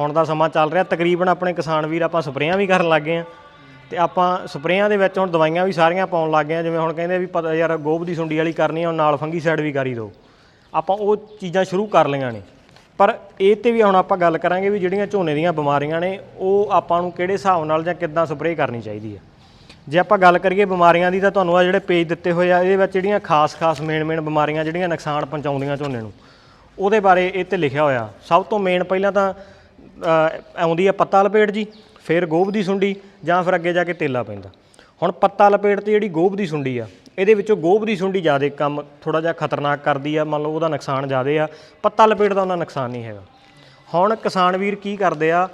ਹੁਣ ਦਾ ਸਮਾਂ ਚੱਲ ਰਿਹਾ, ਤਕਰੀਬਨ ਆਪਣੇ ਕਿਸਾਨ ਵੀਰ ਆਪਾਂ ਸਪਰੇਆਂ ਵੀ ਕਰਨ ਲੱਗ ਗਏ ਆ ਤੇ ਆਪਾਂ ਸਪਰੇਆਂ ਦੇ ਵਿੱਚ ਹੁਣ ਦਵਾਈਆਂ ਵੀ ਸਾਰੀਆਂ ਪਾਉਣ ਲੱਗ ਗਏ ਆ ਜਿਵੇਂ ਹੁਣ ਕਹਿੰਦੇ ਵੀ ਪਤਾ ਯਾਰ ਗੋਭ ਦੀ ਸੁੰਡੀ ਵਾਲੀ ਕਰਨੀ ਆ ਨਾਲ ਫੰਗੀਸਾਈਡ ਵੀ ਕਰੀ ਦਿਓ ਆਪਾਂ ਉਹ ਚੀਜ਼ਾਂ ਸ਼ੁਰੂ ਕਰ ਲਈਆਂ ਨੇ। ਪਰ ਇਹ ਤੇ ਵੀ ਹੁਣ ਆਪਾਂ ਗੱਲ ਕਰਾਂਗੇ ਵੀ ਜਿਹੜੀਆਂ ਝੋਨੇ ਦੀਆਂ ਬਿਮਾਰੀਆਂ ਨੇ, ਉਹ ਆਪਾਂ ਨੂੰ ਕਿਹੜੇ ਹਿਸਾਬ ਨਾਲ ਜਾਂ ਕਿੱਦਾਂ ਸਪਰੇਅ ਕਰਨੀ ਚਾਹੀਦੀ ਹੈ ਜੇ ਆਪਾਂ ਗੱਲ ਕਰੀਏ ਬਿਮਾਰੀਆਂ ਦੀ ਤਾਂ ਤੁਹਾਨੂੰ ਆ ਜਿਹੜੇ ਪੇਜ ਦਿੱਤੇ ਹੋਏ ਆ, ਇਹਦੇ ਵਿੱਚ ਜਿਹੜੀਆਂ ਖਾਸ-ਖਾਸ ਮੇਨ-ਮੇਨ ਬਿਮਾਰੀਆਂ ਜਿਹੜੀਆਂ ਨੁਕਸਾਨ ਪਹੁੰਚਾਉਂਦੀਆਂ ਝੋਨੇ ਨੂੰ, ਉਹਦੇ ਬਾਰੇ ਇਹ ਤੇ ਲਿਖਿਆ ਹੋਇਆ। ਸਭ ਤੋਂ ਮੇਨ ਪਹਿਲਾਂ ਤਾਂ ਅ, ਆਉਂਦੀ ਆ ਪੱਤਾ ਲਪੇਟ ਜੀ ਫਿਰ ਗੋਭ ਦੀ ਸੁੰਡੀ ਜਾਂ ਫਿਰ ਅੱਗੇ ਜਾ ਕੇ ਤੇਲਾ ਪੈਂਦਾ। ਹੁਣ ਪੱਤਾ ਲਪੇਟ ਤੇ ਜਿਹੜੀ ਗੋਭ ਦੀ ਸੁੰਡੀ ਆ ਇਹਦੇ ਵਿੱਚੋਂ ਗੋਭ ਦੀ ਸੁੰਡੀ ਜ਼ਿਆਦਾ ਕੰਮ ਥੋੜਾ ਜਿਹਾ ਖਤਰਨਾਕ ਕਰਦੀ ਆ ਮੰਨ ਲਓ ਉਹਦਾ ਨੁਕਸਾਨ ਜ਼ਿਆਦਾ ਆ ਪੱਤਾ ਲਪੇਟ ਦਾ ਉਹਨਾਂ ਨੁਕਸਾਨ ਨਹੀਂ ਹੈਗਾ। ਹੁਣ ਕਿਸਾਨ ਵੀਰ ਕੀ ਕਰਦੇ ਆ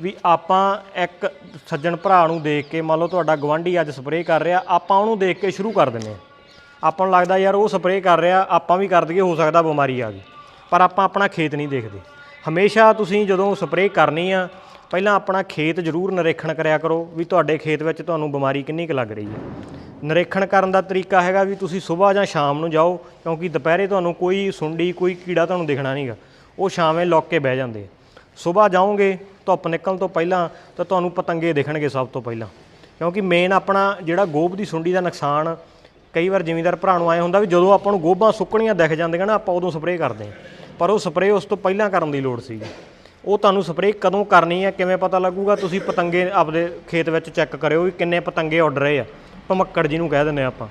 ਵੀ ਆਪਾਂ ਇੱਕ ਸੱਜਣ ਭਰਾ ਨੂੰ ਦੇਖ ਕੇ ਮੰਨ ਲਓ ਤੁਹਾਡਾ ਗਵਾਂਢੀ ਅੱਜ ਸਪਰੇਅ ਕਰ ਰਿਹਾ ਆਪਾਂ ਉਹਨੂੰ ਦੇਖ ਕੇ ਸ਼ੁਰੂ ਕਰ ਦਿੰਦੇ ਆ। ਆਪਾਂ ਨੂੰ ਲੱਗਦਾ ਯਾਰ ਉਹ ਸਪਰੇਅ ਕਰ ਰਿਹਾ ਆਪਾਂ ਵੀ ਕਰ ਦਈਏ ਹੋ ਸਕਦਾ ਬਿਮਾਰੀ ਆ ਗਈ। ਪਰ ਆਪਾਂ ਆਪਣਾ ਖੇਤ ਨਹੀਂ ਦੇਖਦੇ। ਹਮੇਸ਼ਾ ਤੁਸੀਂ ਜਦੋਂ ਸਪਰੇਅ ਕਰਨੀ ਆ, ਪਹਿਲਾਂ ਆਪਣਾ ਖੇਤ ਜ਼ਰੂਰ ਨਿਰੀਖਣ ਕਰਿਆ ਕਰੋ ਵੀ ਤੁਹਾਡੇ ਖੇਤ ਵਿੱਚ ਤੁਹਾਨੂੰ ਬਿਮਾਰੀ ਕਿੰਨੀ ਕੁ ਲੱਗ ਰਹੀ ਹੈ। ਨਿਰੀਖਣ ਕਰਨ ਦਾ ਤਰੀਕਾ ਹੈਗਾ ਵੀ ਤੁਸੀਂ ਸਵੇਰ ਜਾਂ ਸ਼ਾਮ ਨੂੰ ਜਾਓ, ਕਿਉਂਕਿ ਦੁਪਹਿਰੇ ਤੁਹਾਨੂੰ ਕੋਈ ਸੁੰਡੀ, ਕੋਈ ਕੀੜਾ ਤੁਹਾਨੂੰ ਦਿਖਣਾ ਨਹੀਂਗਾ ਉਹ ਸ਼ਾਮੇ ਲੁੱਕ ਕੇ ਬਹਿ ਜਾਂਦੇ ਆ। ਸਵੇਰ ਜਾਓਗੇ, ਧੁੱਪ ਨਿਕਲਣ ਤੋਂ ਪਹਿਲਾਂ ਤਾਂ ਤੁਹਾਨੂੰ ਪਤੰਗੇ ਦਿਖਣਗੇ ਸਭ ਤੋਂ ਪਹਿਲਾਂ। ਕਿਉਂਕਿ ਮੇਨ ਆਪਣਾ ਜਿਹੜਾ ਗੋਭ ਦੀ ਸੁੰਡੀ ਦਾ ਨੁਕਸਾਨ ਕਈ ਵਾਰ ਜ਼ਿਮੀਂਦਾਰ ਭਰਾ ਨੂੰ ਆਏ ਹੁੰਦਾ ਵੀ ਜਦੋਂ ਆਪਾਂ ਨੂੰ ਗੋਭਾਂ ਸੁੱਕਣੀਆਂ ਦਿਖ ਜਾਂਦੀਆਂ ਨਾ, ਆਪਾਂ ਉਦੋਂ ਸਪਰੇਅ ਕਰਦੇ ਹਾਂ ਪਰ ਉਹ ਸਪਰੇਅ ਉਸ ਤੋਂ ਪਹਿਲਾਂ ਕਰਨ ਦੀ ਲੋੜ ਸੀ ਉਹ ਤੁਹਾਨੂੰ ਸਪਰੇਅ ਕਦੋਂ ਕਰਨੀ ਹੈ, ਕਿਵੇਂ ਪਤਾ ਲੱਗੂਗਾ, ਤੁਸੀਂ ਪਤੰਗੇ ਆਪਦੇ ਖੇਤ ਵਿੱਚ ਚੈੱਕ ਕਰਿਓ ਵੀ ਕਿੰਨੇ ਪਤੰਗੇ ਉੱਡ ਰਹੇ ਆ। ਭਮੱਕੜ ਜਿਹਨੂੰ ਕਹਿ ਦਿੰਦੇ ਆ ਆਪਾਂ।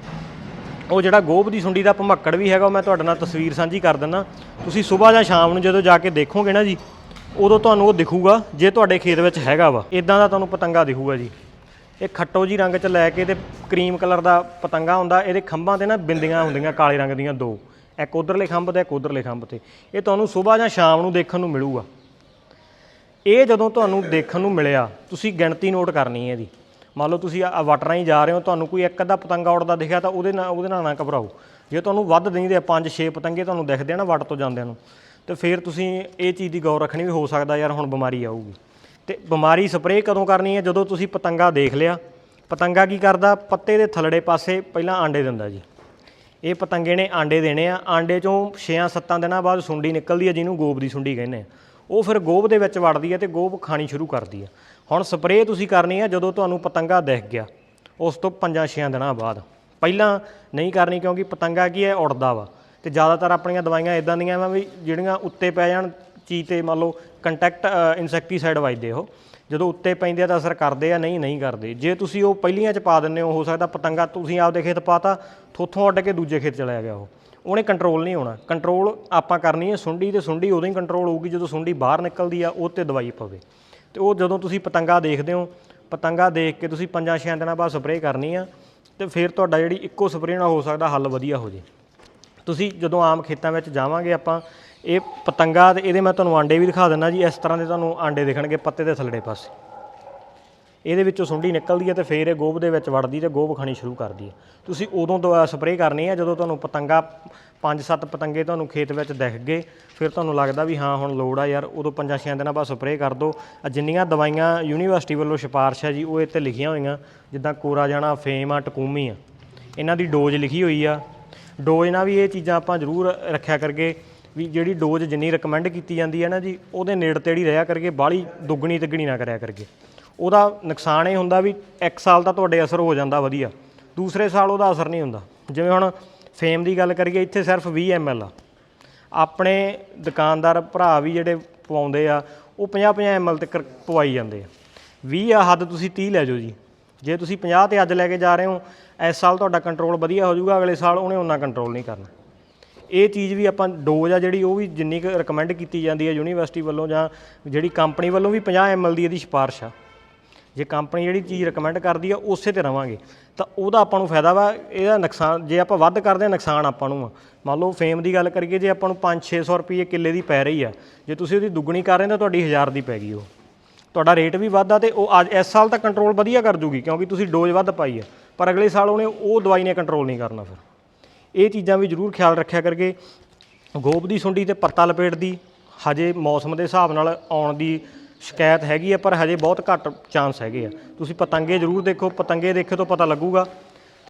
ਉਹ ਜਿਹੜਾ ਗੋਭ ਦੀ ਸੁੰਡੀ ਦਾ ਭਮੱਕੜ ਵੀ ਹੈਗਾ, ਉਹ ਮੈਂ ਤੁਹਾਡੇ ਨਾਲ ਤਸਵੀਰ ਸਾਂਝੀ ਕਰ ਦਿੰਦਾ। ਤੁਸੀਂ ਸਵੇਰ ਜਾਂ ਸ਼ਾਮ ਨੂੰ ਜਦੋਂ ਜਾ ਕੇ ਦੇਖੋਗੇ ਨਾ ਜੀ, ਉਦੋਂ ਤੁਹਾਨੂੰ ਉਹ ਦਿਖੂਗਾ, ਜੇ ਤੁਹਾਡੇ ਖੇਤ ਵਿੱਚ ਹੈਗਾ ਵਾ। ਇਦਾਂ ਦਾ ਤੁਹਾਨੂੰ ਪਤੰਗਾ ਦਿਖੂਗਾ ਜੀ। ਇਹ ਖੱਟੋ ਜੀ ਰੰਗ ਚ ਲੈ ਕੇ ਤੇ ਕਰੀਮ ਕਲਰ ਦਾ ਪਤੰਗਾ ਹੁੰਦਾ, ਇਹਦੇ ਖੰਭਾਂ ਤੇ ਨਾ ਬਿੰਦੀਆਂ ਹੁੰਦੀਆਂ, ਕਾਲੇ ਰੰਗ ਦੀਆਂ ਦੋ। ਇੱਕ ਉਧਰਲੇ ਖੰਭ ਤੇ ਇੱਕ ਉਧਰਲੇ ਖੰਭ ਤੇ। ਇਹ ਤੁਹਾਨੂੰ ਸਵੇਰ ਜਾਂ ਸ਼ਾਮ ਨੂੰ ਦੇਖਣ ਨੂੰ ਮਿਲੂਗਾ। ਇਹ ਜਦੋਂ ਤੁਹਾਨੂੰ ਦੇਖਣ ਨੂੰ ਮਿਲਿਆ, ਤੁਸੀਂ ਗਿਣਤੀ ਨੋਟ ਕਰਨੀ ਹੈ ਇਹਦੀ। ਮੰਨ ਲਓ ਤੁਸੀਂ ਆ ਵਟ ਰਾਹੀਂ ਜਾ ਰਹੇ ਹੋ, ਤੁਹਾਨੂੰ ਕੋਈ ਇੱਕ ਅੱਧਾ ਪਤੰਗਾ ਉੜਦਾ ਦਿਖਿਆ ਤਾਂ ਉਹਦੇ ਨਾਲ ਉਹਦੇ ਨਾਲ ਨਾ ਘਬਰਾਓ। ਜੇ ਤੁਹਾਨੂੰ ਵੱਧ ਦਿੰਦੇ ਆ ਪੰਜ, ਛੇ ਪਤੰਗੇ ਤੁਹਾਨੂੰ ਦਿਖਦੇ ਆ ਨਾ ਵਟ ਤੋਂ ਜਾਂਦਿਆਂ ਨੂੰ, ਤੇ ਫਿਰ ਤੁਸੀਂ ਇਹ ਚੀਜ਼ ਦੀ ਗੌਰ ਰੱਖਣੀ ਵੀ ਹੋ ਸਕਦਾ ਯਾਰ ਹੁਣ ਬਿਮਾਰੀ ਆਊਗੀ। ਤੇ ਬਿਮਾਰੀ ਸਪਰੇਅ ਕਦੋਂ ਕਰਨੀ ਹੈ? ਜਦੋਂ ਤੁਸੀਂ ਪਤੰਗਾ ਦੇਖ ਲਿਆ, ਪਤੰਗਾ ਕੀ ਕਰਦਾ? ਪੱਤੇ ਦੇ ਥੱਲੜੇ ਪਾਸੇ ਪਹਿਲਾਂ ਆਂਡੇ ਦਿੰਦਾ ਜੀ। ਇਹ ਪਤੰਗੇ ਨੇ ਆਂਡੇ ਦੇਣੇ ਆ। ਆਂਡੇ ਚੋਂ 6-7 ਦਿਨਾਂ ਬਾਅਦ ਸੁੰਡੀ ਨਿਕਲਦੀ ਹੈ ਜਿਹਨੂੰ ਗੋਬ ਦੀ ਸੁੰਡੀ ਕਹਿੰਦੇ ਆ। ਉਹ ਫਿਰ ਗੋਬ ਦੇ ਵਿੱਚ ਵੜਦੀ ਹੈ ਤੇ ਗੋਬ ਖਾਣੀ ਸ਼ੁਰੂ ਕਰਦੀ ਆ। ਹੁਣ ਸਪਰੇਅ ਤੁਸੀਂ ਕਰਨੀ ਆ ਜਦੋਂ ਤੁਹਾਨੂੰ ਪਤੰਗਾ ਦਿਖ ਗਿਆ, ਉਸ ਤੋਂ 5-6 ਦਿਨਾਂ ਬਾਅਦ। ਪਹਿਲਾਂ ਨਹੀਂ ਕਰਨੀ ਕਿਉਂਕਿ ਪਤੰਗਾ ਕੀ ਹੈ ਉੜਦਾ ਵਾ। ਤੇ ਜ਼ਿਆਦਾਤਰ ਆਪਣੀਆਂ ਦਵਾਈਆਂ ਇਦਾਂ ਦੀਆਂ ਵਾ ਵੀ ਜਿਹੜੀਆਂ ਉੱਤੇ ਪੈ ਜਾਣ ਚੀਜ਼ ਤੇ ਮੰਨ ਲਓ ਕੰਟੈਕਟ ਇਨਸੈਕਟੀਸਾਈਡ ਵਜਦੇ ਉਹ। ਜਦੋਂ ਉੱਤੇ ਪੈਂਦੇ ਆ ਤਾਂ ਅਸਰ ਕਰਦੇ ਆ, ਨਹੀਂ ਨਹੀਂ ਕਰਦੇ। ਜੇ ਤੁਸੀਂ ਉਹ ਪਹਿਲੀਆਂ ਚ ਪਾ ਦਿੰਦੇ ਹੋ ਹੋ ਸਕਦਾ ਪਤੰਗਾ ਤੁਸੀਂ ਆਪਦੇ ਖੇਤ ਪਾਤਾ, ਥੋਥੋਂ ਉੱਡ ਕੇ ਦੂਜੇ ਖੇਤ ਚਲਾ ਗਿਆ ਉਹ। ਉਹਨੇ ਕੰਟਰੋਲ ਨਹੀਂ ਹੋਣਾ। ਕੰਟਰੋਲ ਆਪਾਂ ਕਰਨੀ ਹੈ, ਸੁੰਡੀ ਤੇ ਸੁੰਡੀ ਉਦੋਂ ਹੀ ਕੰਟਰੋਲ ਹੋਊਗੀ ਜਦੋਂ ਸੁੰਡੀ ਬਾਹਰ ਨਿਕਲਦੀ ਆ, ਉਹ ਤੇ ਦਵਾਈ ਪਵੇ। ਤੇ ਉਹ ਜਦੋਂ ਤੁਸੀਂ ਪਤੰਗਾ ਦੇਖਦੇ ਹੋ, ਪਤੰਗਾ ਦੇਖ ਕੇ ਤੁਸੀਂ ਪੰਜਾਂ ਛੇ ਦਿਨਾਂ ਬਾਅਦ ਸਪਰੇਅ ਕਰਨੀ ਆ, ਤੇ ਫਿਰ ਤੁਹਾਡਾ ਜਿਹੜੀ ਇੱਕੋ ਸਪਰੇਅ ਨਾਲ ਹੋ ਸਕਦਾ ਹੱਲ ਵਧੀਆ ਹੋ ਜੇ। ਤੁਸੀਂ ਜਦੋਂ ਆਮ ਖੇਤਾਂ ਵਿੱਚ ਜਾਵਾਂਗੇ ਆਪਾਂ ਇਹ ਪਤੰਗਾ ਤੇ ਇਹਦੇ ਮੈਂ ਤੁਹਾਨੂੰ ਆਂਡੇ ਵੀ ਦਿਖਾ ਦਿੰਦਾ ਜੀ, ਇਸ ਤਰ੍ਹਾਂ ਦੇ ਤੁਹਾਨੂੰ ਆਂਡੇ ਦਿਖਣਗੇ ਪੱਤੇ ਦੇ ਥੱਲੜੇ ਪਾਸੇ। ਇਹਦੇ ਵਿੱਚੋਂ ਸੁੰਡੀ ਨਿਕਲਦੀ ਹੈ ਤੇ ਫਿਰ ਇਹ ਗੋਭ ਦੇ ਵਿੱਚ ਵੜਦੀ ਤੇ ਗੋਭ ਖਾਣੀ ਸ਼ੁਰੂ ਕਰਦੀ ਹੈ। ਤੁਸੀਂ ਉਦੋਂ ਦਵਾ ਸਪਰੇਅ ਕਰਨੀ ਹੈ ਜਦੋਂ ਤੁਹਾਨੂੰ ਪਤੰਗਾ 5-7 ਪਤੰਗੇ ਤੁਹਾਨੂੰ ਖੇਤ ਵਿੱਚ ਦਿਖ ਗਏ, ਫਿਰ ਤੁਹਾਨੂੰ ਲੱਗਦਾ ਵੀ ਹਾਂ, ਹੁਣ ਲੋੜ ਆ ਯਾਰ, ਉਦੋਂ 5-6 ਦਿਨਾਂ ਬਾਅਦ ਸਪਰੇਅ ਕਰ ਦਿਓ ਜਿੰਨੀਆਂ ਦਵਾਈਆਂ ਯੂਨੀਵਰਸਿਟੀ ਵੱਲੋਂ ਸਿਫਾਰਿਸ਼ ਹੈ ਜੀ, ਉਹ ਇੱਥੇ ਲਿਖੀਆਂ ਹੋਈਆਂ, ਜਿੱਦਾਂ ਕੋਰਾ ਜਾਣਾ, ਫੇਮ ਆ, ਟਕੂਮੀ ਆ। ਇਹਨਾਂ ਦੀ ਡੋਜ਼ ਲਿਖੀ ਹੋਈ ਆ। ਡੋਜ਼ ਨਾਲ ਵੀ ਇਹ ਚੀਜ਼ਾਂ ਆਪਾਂ ਜ਼ਰੂਰ ਰੱਖਿਆ ਕਰਕੇ ਵੀ ਜਿਹੜੀ ਡੋਜ਼ ਜਿੰਨੀ ਰეკਮੈਂਡ ਕੀਤੀ ਜਾਂਦੀ ਹੈ ਨਾ ਜੀ, ਉਹਦੇ ਨੇੜੇ ਤੇੜੀ ਰਿਹਾ ਕਰਕੇ ਬਾਹਲੀ ਦੁੱਗਣੀ ਤਿੱਗਣੀ ਨਾ ਕਰਿਆ ਕਰਕੇ। ਉਹਦਾ ਨੁਕਸਾਨ ਇਹ ਹੁੰਦਾ ਵੀ ਇੱਕ ਸਾਲ ਤਾਂ ਤੁਹਾਡੇ ਅਸਰ ਹੋ ਜਾਂਦਾ ਵਧੀਆ, ਦੂਸਰੇ ਸਾਲ ਉਹਦਾ ਅਸਰ ਨਹੀਂ ਹੁੰਦਾ। ਜਿਵੇਂ ਹੁਣ ਫੇਮ ਦੀ ਗੱਲ ਕਰੀਏ, ਇੱਥੇ ਸਿਰਫ 20 ml ਆ। ਆਪਣੇ ਦੁਕਾਨਦਾਰ ਭਰਾ ਵੀ ਜਿਹੜੇ ਪਵਾਉਂਦੇ ਆ, ਉਹ 50-50 ml ਤੱਕ ਪਵਾਈ ਜਾਂਦੇ ਆ। 20 ਆ ਹੱਦ ਤੁਸੀਂ 30 ਲੈ ਜਾਓ ਜੀ। ਜੇ ਤੁਸੀਂ 50 ਤੇ ਅੱਜ ਲੈ ਕੇ ਜਾ ਰਹੇ ਹੋ, ਇਸ ਸਾਲ ਤੁਹਾਡਾ ਕੰਟਰੋਲ ਵਧੀਆ ਹੋ ਜਾਊਗਾ, ਅਗਲੇ ਸਾਲ ਉਹਨੇ ਉਹਨਾਂ ਕੰਟਰੋਲ ਨਹੀਂ ਕਰਨਾ। ਇਹ ਚੀਜ਼ ਵੀ ਆਪਾਂ ਡੋਜ਼ ਆ ਜਿਹੜੀ ਉਹ ਵੀ ਜਿੰਨੀ ਕੁ ਰეკਮੈਂਡ ਕੀਤੀ ਜਾਂਦੀ ਹੈ ਯੂਨੀਵਰਸਿਟੀ ਵੱਲੋਂ ਜਾਂ ਜਿਹੜੀ ਕੰਪਨੀ ਵੱਲੋਂ ਵੀ 50 ਐਮਐਲ ਦੀ ਇਹਦੀ ਸਿਫਾਰਿਸ਼ ਆ। ਜੇ ਕੰਪਨੀ ਜਿਹੜੀ ਚੀਜ਼ ਰეკਮੈਂਡ ਕਰਦੀ ਆ, ਉਸੇ ਤੇ ਰਵਾਂਗੇ। ਤਾਂ ਉਹਦਾ ਆਪਾਂ ਨੂੰ ਫਾਇਦਾ ਵਾ, ਇਹਦਾ ਨੁਕਸਾਨ, ਜੇ ਆਪਾਂ ਵੱਧ ਕਰਦੇ ਆ ਨੁਕਸਾਨ ਆਪਾਂ ਨੂੰ ਆ। ਮੰਨ ਲਓ ਫੇਮ ਦੀ ਗੱਲ ਕਰੀਏ, ਜੇ ਆਪਾਂ ਨੂੰ 5-600 ਰੁਪਏ ਕਿੱਲੇ ਦੀ ਪੈ ਰਹੀ ਆ, ਜੇ ਤੁਸੀਂ ਉਹਦੀ ਦੁੱਗਣੀ ਕਰ ਰਹੇ ਤਾਂ ਤੁਹਾਡੀ 1000 ਦੀ ਪੈ ਗਈ ਉਹ। ਤੁਹਾਡਾ ਰੇਟ ਵੀ ਵੱਧਦਾ ਤੇ ਉਹ ਅੱਜ, ਇਸ ਸਾਲ ਤਾਂ ਕੰਟਰੋਲ ਵਧੀਆ ਕਰ ਜੂਗੀ, ਕਿਉਂਕਿ ਤੁਸੀਂ ਡੋਜ਼ ਵੱਧ ਪਾਈ ਆ। ਪਰ ਅਗਲੇ ਸਾਲ ਉਹਨੇ ਉਹ ਦਵਾਈ ਨੇ ਕੰਟਰੋਲ ਨਹੀਂ ਕਰਨਾ ਫਿਰ। ਇਹ ਚੀਜ਼ਾਂ ਵੀ ਜ਼ਰੂਰ ਖਿਆਲ ਰੱਖਿਆ ਕਰਕੇ ਗੋਬ ਦੀ ਸੁੰਡੀ ਤੇ ਪੱਤਾ ਲਪੇਟ ਦੀ ਹਜੇ ਮੌਸਮ ਦੇ ਹਿਸਾਬ ਨਾਲ ਆਉਣ ਦੀ ਸ਼ਿਕਾਇਤ ਹੈਗੀ ਆ, ਪਰ ਹਜੇ ਬਹੁਤ ਘੱਟ ਚਾਂਸ ਹੈਗੇ ਆ। ਤੁਸੀਂ ਪਤੰਗੇ ਜ਼ਰੂਰ ਦੇਖੋ, ਪਤੰਗੇ ਦੇਖੇ ਤੋਂ ਪਤਾ ਲੱਗੂਗਾ।